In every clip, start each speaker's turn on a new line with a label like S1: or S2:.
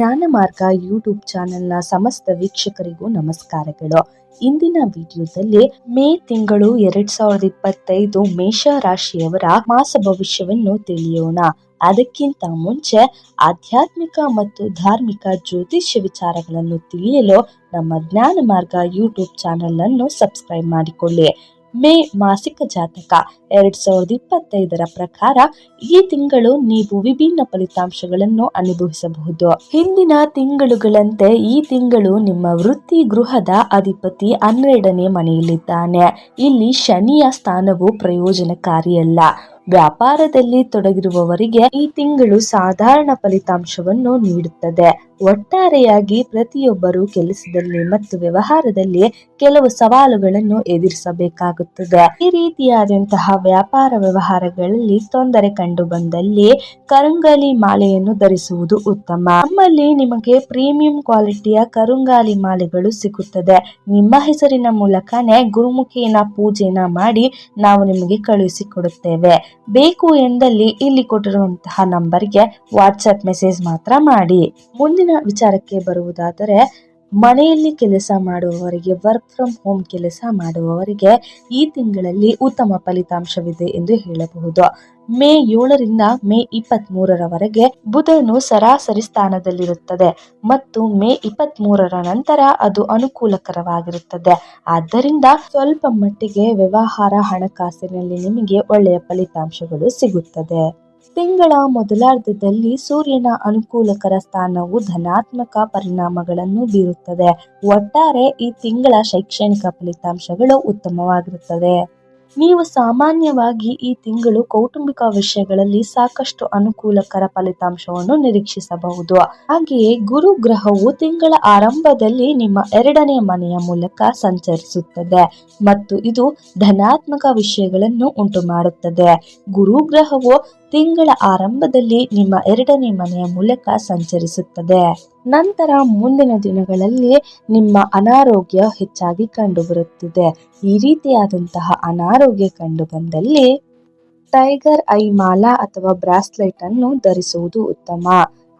S1: ಜ್ಞಾನ ಮಾರ್ಗ ಯೂಟ್ಯೂಬ್ ಚಾನೆಲ್ನ ಸಮಸ್ತ ವೀಕ್ಷಕರಿಗೂ ನಮಸ್ಕಾರಗಳು. ಇಂದಿನ ವಿಡಿಯೋದಲ್ಲಿ ಮೇ ತಿಂಗಳು ಎರಡ್ ಸಾವಿರದ ಇಪ್ಪತ್ತೈದು ಮೇಷ ರಾಶಿಯವರ ಮಾಸ ಭವಿಷ್ಯವನ್ನು ತಿಳಿಯೋಣ. ಅದಕ್ಕಿಂತ ಮುಂಚೆ ಆಧ್ಯಾತ್ಮಿಕ ಮತ್ತು ಧಾರ್ಮಿಕ ಜ್ಯೋತಿಷ್ಯ ವಿಚಾರಗಳನ್ನು ತಿಳಿಯಲು ನಮ್ಮ ಜ್ಞಾನ ಮಾರ್ಗ ಯೂಟ್ಯೂಬ್ ಚಾನೆಲ್ ಅನ್ನು ಸಬ್ಸ್ಕ್ರೈಬ್ ಮಾಡಿಕೊಳ್ಳಿ. ಮೇ ಮಾಸಿಕ ಜಾತಕ ಎರಡ್ ಸಾವಿರದ ಇಪ್ಪತ್ತೈದರ ಪ್ರಕಾರ ಈ ತಿಂಗಳು ನೀವು ವಿಭಿನ್ನ ಫಲಿತಾಂಶಗಳನ್ನು ಅನುಭವಿಸಬಹುದು. ಹಿಂದಿನ ತಿಂಗಳುಗಳಂತೆ ಈ ತಿಂಗಳು ನಿಮ್ಮ ವೃತ್ತಿ ಗೃಹದ ಅಧಿಪತಿ ಹನ್ನೆರಡನೇ ಮನೆಯಲ್ಲಿದ್ದಾನೆ. ಇಲ್ಲಿ ಶನಿಯ ಸ್ಥಾನವು ಪ್ರಯೋಜನಕಾರಿಯಲ್ಲ. ವ್ಯಾಪಾರದಲ್ಲಿ ತೊಡಗಿರುವವರಿಗೆ ಈ ತಿಂಗಳು ಸಾಧಾರಣ ಫಲಿತಾಂಶವನ್ನು ನೀಡುತ್ತದೆ. ಒಟ್ಟಾರೆಯಾಗಿ ಪ್ರತಿಯೊಬ್ಬರು ಕೆಲಸದಲ್ಲಿ ಮತ್ತು ವ್ಯವಹಾರದಲ್ಲಿ ಕೆಲವು ಸವಾಲುಗಳನ್ನು ಎದುರಿಸಬೇಕಾಗುತ್ತದೆ. ಈ ರೀತಿಯಾದಂತಹ ವ್ಯಾಪಾರ ವ್ಯವಹಾರಗಳಲ್ಲಿ ತೊಂದರೆ ಕಂಡು ಬಂದಲ್ಲಿ ಕರುಂಗಾಲಿ ಮಾಲೆಯನ್ನು ಧರಿಸುವುದು ಉತ್ತಮ. ನಮ್ಮಲ್ಲಿ ನಿಮಗೆ ಪ್ರೀಮಿಯಂ ಕ್ವಾಲಿಟಿಯ ಕರುಂಗಾಲಿ ಮಾಲೆಗಳು ಸಿಗುತ್ತದೆ. ನಿಮ್ಮ ಹೆಸರಿನ ಮೂಲಕನೇ ಗುರುಮುಖಿನ ಪೂಜೆನ ಮಾಡಿ ನಾವು ನಿಮಗೆ ಕಳುಹಿಸಿಕೊಡುತ್ತೇವೆ. ಬೇಕು ಎಂದಲ್ಲಿ ಇಲ್ಲಿ ಕೊಟ್ಟಿರುವಂತಹ ನಂಬರ್ಗೆ ವಾಟ್ಸಪ್ ಮೆಸೇಜ್ ಮಾತ್ರ ಮಾಡಿ. ಮುಂದಿನ ವಿಚಾರಕ್ಕೆ ಬರುವುದಾದರೆ ಮನೆಯಲ್ಲಿ ಕೆಲಸ ಮಾಡುವವರಿಗೆ ವರ್ಕ್ ಫ್ರಮ್ ಹೋಮ್ ಕೆಲಸ ಮಾಡುವವರಿಗೆ ಈ ತಿಂಗಳಲ್ಲಿ ಉತ್ತಮ ಫಲಿತಾಂಶವಿದೆ ಎಂದು ಹೇಳಬಹುದು. ಮೇ ಏಳರಿಂದ ಮೇ ಇಪ್ಪತ್ತ್ ಮೂರರವರೆಗೆ ಬುಧನು ಸರಾಸರಿ ಸ್ಥಾನದಲ್ಲಿರುತ್ತದೆ ಮತ್ತು ಮೇ ಇಪ್ಪತ್ತ್ ಮೂರರ ನಂತರ ಅದು ಅನುಕೂಲಕರವಾಗಿರುತ್ತದೆ. ಆದ್ದರಿಂದ ಸ್ವಲ್ಪ ಮಟ್ಟಿಗೆ ವ್ಯವಹಾರ ಹಣಕಾಸಿನಲ್ಲಿ ನಿಮಗೆ ಒಳ್ಳೆಯ ಫಲಿತಾಂಶಗಳು ಸಿಗುತ್ತದೆ. ತಿಂಗಳ ಮೊದಲಾರ್ಧದಲ್ಲಿ ಸೂರ್ಯನ ಅನುಕೂಲಕರ ಸ್ಥಾನವು ಧನಾತ್ಮಕ ಪರಿಣಾಮಗಳನ್ನು ಬೀರುತ್ತದೆ. ಒಟ್ಟಾರೆ ಈ ತಿಂಗಳ ಶೈಕ್ಷಣಿಕ ಫಲಿತಾಂಶಗಳು ಉತ್ತಮವಾಗಿರುತ್ತದೆ ನೀವು ಸಾಮಾನ್ಯವಾಗಿ ಈ ತಿಂಗಳು ಕೌಟುಂಬಿಕ ವಿಷಯಗಳಲ್ಲಿ ಸಾಕಷ್ಟು ಅನುಕೂಲಕರ ಫಲಿತಾಂಶವನ್ನು ನಿರೀಕ್ಷಿಸಬಹುದು. ಹಾಗೆಯೇ ಗುರು ಗ್ರಹವು ತಿಂಗಳ ಆರಂಭದಲ್ಲಿ ನಿಮ್ಮ ಎರಡನೇ ಮನೆಯ ಮೂಲಕ ಸಂಚರಿಸುತ್ತದೆ ಮತ್ತು ಇದು ಧನಾತ್ಮಕ ವಿಷಯಗಳನ್ನು ಉಂಟು ಮಾಡುತ್ತದೆ ಗುರು ಗ್ರಹವು ತಿಂಗಳ ಆರಂಭದಲ್ಲಿ ನಿಮ್ಮ ಎರಡನೇ ಮನೆಯ ಮೂಲಕ ಸಂಚರಿಸುತ್ತದೆ. ನಂತರ ಮುಂದಿನ ದಿನಗಳಲ್ಲಿ ನಿಮ್ಮ ಅನಾರೋಗ್ಯ ಹೆಚ್ಚಾಗಿ ಕಂಡುಬರುತ್ತಿದೆ. ಈ ರೀತಿಯಾದಂತಹ ಅನಾರೋಗ್ಯ ಕಂಡು ಬಂದಲ್ಲಿ ಟೈಗರ್ ಐ ಮಾಲಾ ಅಥವಾ ಬ್ರಾಸ್ಲೆಟ್ ಅನ್ನು ಧರಿಸುವುದು ಉತ್ತಮ.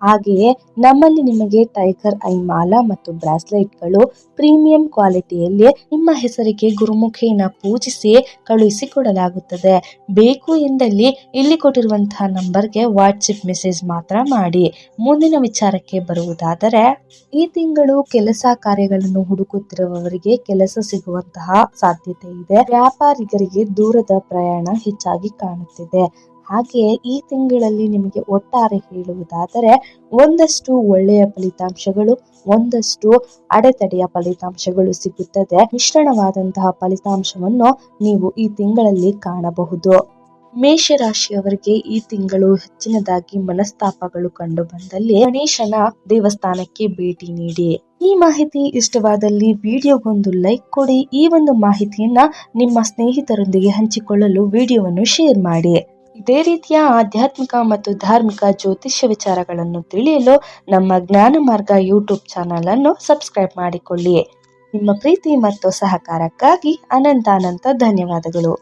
S1: ಹಾಗೆಯೇ ನಮ್ಮಲ್ಲಿ ನಿಮಗೆ ಟೈಗರ್ ಐ ಮಾಲಾ ಮತ್ತು ಬ್ರಾಸ್ಲೆಟ್ಗಳು ಪ್ರೀಮಿಯಂ ಕ್ವಾಲಿಟಿಯಲ್ಲಿ ನಿಮ್ಮ ಹೆಸರಿಗೆ ಗುರುಮುಖಿನ ಪೂಜಿಸಿ ಕಳುಹಿಸಿಕೊಡಲಾಗುತ್ತದೆ. ಬೇಕು ಎಂದಲ್ಲಿ ಇಲ್ಲಿ ಕೊಟ್ಟಿರುವಂತಹ ನಂಬರ್ಗೆ ವಾಟ್ಸಪ್ ಮೆಸೇಜ್ ಮಾತ್ರ ಮಾಡಿ. ಮುಂದಿನ ವಿಚಾರಕ್ಕೆ ಬರುವುದಾದರೆ, ಈ ತಿಂಗಳು ಕೆಲಸ ಕಾರ್ಯಗಳನ್ನು ಹುಡುಕುತ್ತಿರುವವರಿಗೆ ಕೆಲಸ ಸಿಗುವಂತಹ ಸಾಧ್ಯತೆ ಇದೆ. ವ್ಯಾಪಾರಿಗರಿಗೆ ದೂರದ ಪ್ರಯಾಣ ಹೆಚ್ಚಾಗಿ ಕಾಣುತ್ತಿದೆ. ಹಾಗೆಯೇ ಈ ತಿಂಗಳಲ್ಲಿ ನಿಮಗೆ ಒಟ್ಟಾರೆ ಹೇಳುವುದಾದರೆ ಒಂದಷ್ಟು ಒಳ್ಳೆಯ ಫಲಿತಾಂಶಗಳು, ಒಂದಷ್ಟು ಅಡೆತಡೆಯ ಫಲಿತಾಂಶಗಳು ಸಿಗುತ್ತದೆ. ಮಿಶ್ರಣವಾದಂತಹ ಫಲಿತಾಂಶವನ್ನು ನೀವು ಈ ತಿಂಗಳಲ್ಲಿ ಕಾಣಬಹುದು. ಮೇಷರಾಶಿಯವರಿಗೆ ಈ ತಿಂಗಳು ಹೆಚ್ಚಿನದಾಗಿ ಮನಸ್ತಾಪಗಳು ಕಂಡು ಬಂದಲ್ಲಿ ಗಣೇಶನ ದೇವಸ್ಥಾನಕ್ಕೆ ಭೇಟಿ ನೀಡಿ. ಈ ಮಾಹಿತಿ ಇಷ್ಟವಾದಲ್ಲಿ ವಿಡಿಯೋಗೊಂದು ಲೈಕ್ ಕೊಡಿ. ಈ ಒಂದು ಮಾಹಿತಿಯನ್ನ ನಿಮ್ಮ ಸ್ನೇಹಿತರೊಂದಿಗೆ ಹಂಚಿಕೊಳ್ಳಲು ವಿಡಿಯೋವನ್ನು ಶೇರ್ ಮಾಡಿ. ಇದೇ ರೀತಿಯ ಆಧ್ಯಾತ್ಮಿಕ ಮತ್ತು ಧಾರ್ಮಿಕ ಜ್ಯೋತಿಷ್ಯ ವಿಚಾರಗಳನ್ನು ತಿಳಿಯಲು ನಮ್ಮ ಜ್ಞಾನ ಮಾರ್ಗ ಯೂಟ್ಯೂಬ್ ಚಾನಲ್ ಅನ್ನು ಸಬ್ಸ್ಕ್ರೈಬ್ ಮಾಡಿಕೊಳ್ಳಿ. ನಿಮ್ಮ ಪ್ರೀತಿ ಮತ್ತು ಸಹಕಾರಕ್ಕಾಗಿ ಅನಂತಾನಂತ ಅನಂತ ಧನ್ಯವಾದಗಳು.